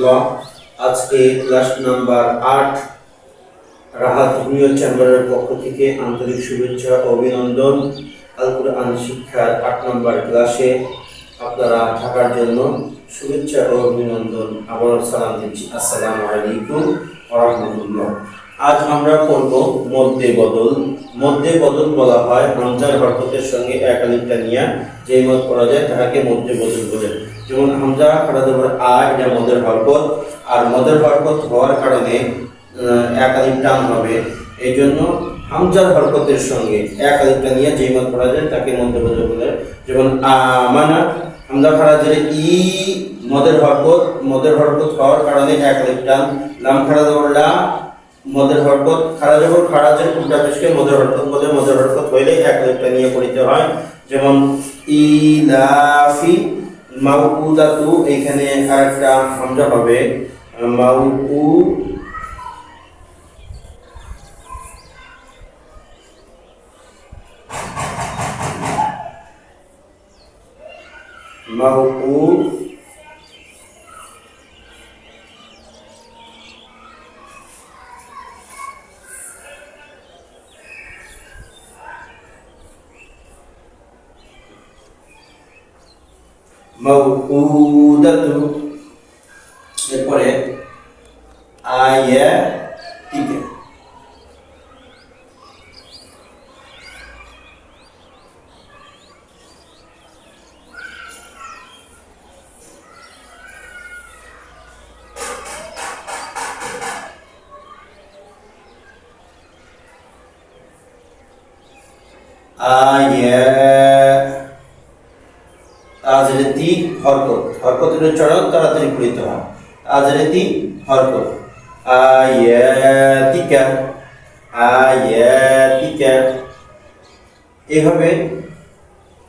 রহমতুল্লাহ আজকে class number আট, Rahat junior চেম্বারের পক্ষ থেকে আন্তরিক শুভেচ্ছা অভিনন্দন। আল আন শিক্ষার আট নম্বর ক্লাসে আপনারা থাকার জন্য শুভেচ্ছা ও অভিনন্দন। আবার সালাম দিচ্ছি। আসসালামু আলাইকুম রহমতুল্লাহ। আজ আমরা পড়ব মধ্যে বদল। মধ্যে বদল বলা হয় হামজার হরকতের সঙ্গে এক আলিফটা নিয়ে। যে মত করা যায় তাহাকে মধ্যে বদল বলে। যেমন হামজা দেবার আ, এটা মদের হরকত। আর মদের হরকত হওয়ার কারণে এক টান হবে। এই জন্য হামজার হরকতের সঙ্গে এক আলিফটা নিয়ে যে মত করা যায় তাকে মধ্যে বদল বলে। যেমন আমানা, হামজা যে ই, মদের হরকত। মদের হরকত হওয়ার কারণে এক আলিফ টান লাম খাড়া লা মদের হরকত খাড়া জবর খাড়া যে উল্টা পেশকে মদের হরকত বলে, মদের হরকত হইলে এক লিপটা নিয়ে পড়িতে হয়। যেমন, ইলাফি মাউকুদাতু এখানে আরেকটা হামজা হবে। মাউকু মাউকু মৌকুদাতু এরপরে আয়া টিকে আয়া আজরেতি হরকত। হরকতের উচ্চারণ তাড়াতাড়ি পড়িতে হয় আজরেতি হরকত। আয়াতিকা আয়াতিকা। এভাবে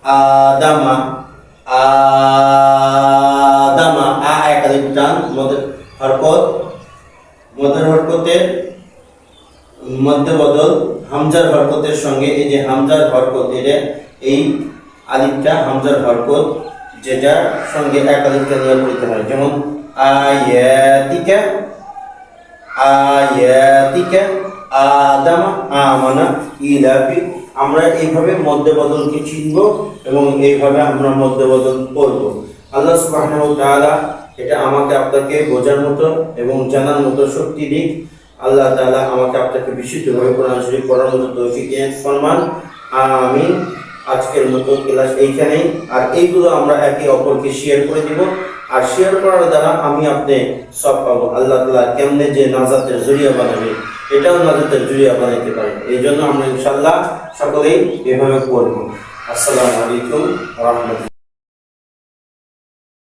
আদামা আদামা, আ একাধিক টান মদের হরকত মদের হরকতের মধ্যে বদল, হামজার হরকতের সঙ্গে, এই যে হামজার হরকত, এটা এই আলিফটা হামজার হরকত যেটার সঙ্গে এক আলিফটা নিয়ে পড়তে হয়। যেমন, আয়াতিকা আয়াতিকা, আদামা, আমানা ইলাফি আমরা এইভাবে মধ্যে বদলকে চিনব এবং এইভাবে আমরা মধ্যে বদল করব। আল্লাহ ওয়া এটা আমাকে আপনাকে বোঝার মতো এবং জানার মতো শক্তি দিক। আল্লাহ তাআলা আমাকে আপনাকে বিশুদ্ধভাবে কোরআন শরীফ পড়ার মতো তৌফিক ফরমান, আমিন। আজকের মতো ক্লাস এইখানেই। আর এইগুলো আমরা একে অপরকে শেয়ার করে দিব। আর শেয়ার করার দ্বারা আমি আপনি সব পাবো। আল্লাহ তালা কেমনে যে নাজাতের জরিয়া বানাবে, এটাও নাজাতের জরিয়া বানাইতে পারে এই জন্য আমরা ইনশাল্লাহ সকলেই এভাবে করব। আসসালামু আলাইকুম রহমতুল্লাহ।